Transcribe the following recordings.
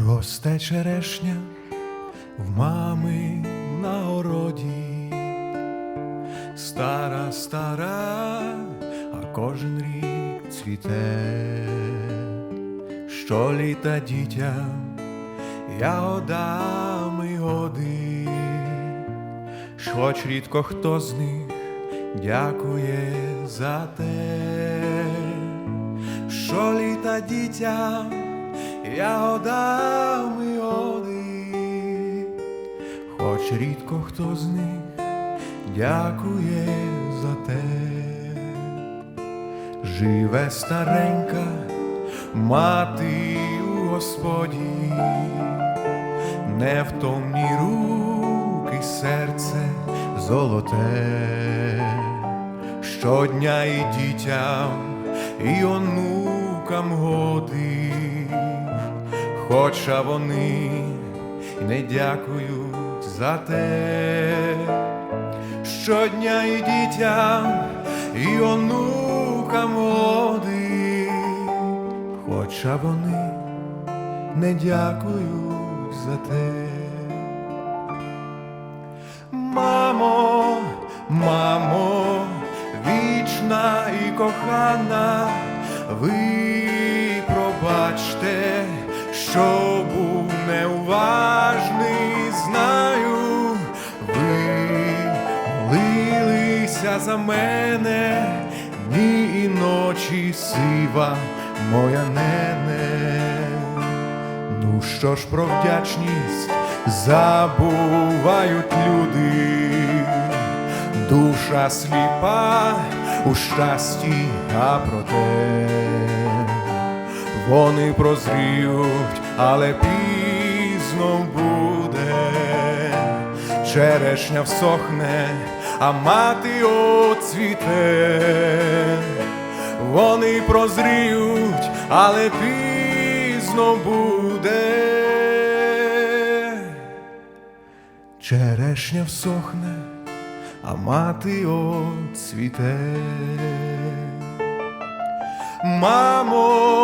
Росте черешня в мами на городі, стара, стара, а кожен рік цвіте, щоліта дітям ягодами годи, хоч рідко хто з них дякує за те, що літа дітям ягодами годи, хоч рідко хто з них дякує за те, живе старенька мати у Господі, невтомні руки, серце золоте, щодня і дітям, і онукам годи, хоча вони не дякують за те, щодня і дітям, і онукам годи, хоча вони не дякують за те. Мамо, мамо, вічна і кохана, ви пробачте, що був неуважний, знаю, ви молилися за мене, дні і ночі сива моя нене. Ну що ж про вдячність забувають люди, душа сліпа у щасті, а проте вони прозріють, але пізно буде, черешня всохне, а мати оцвіте. Вони прозріють, але пізно буде. Черешня всохне, а мати оцвіте. Мамо,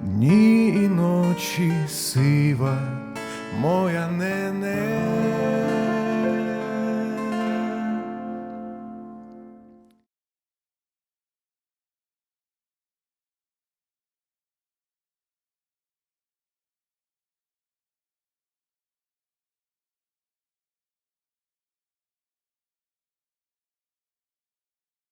Дні і ночі сива моя нене.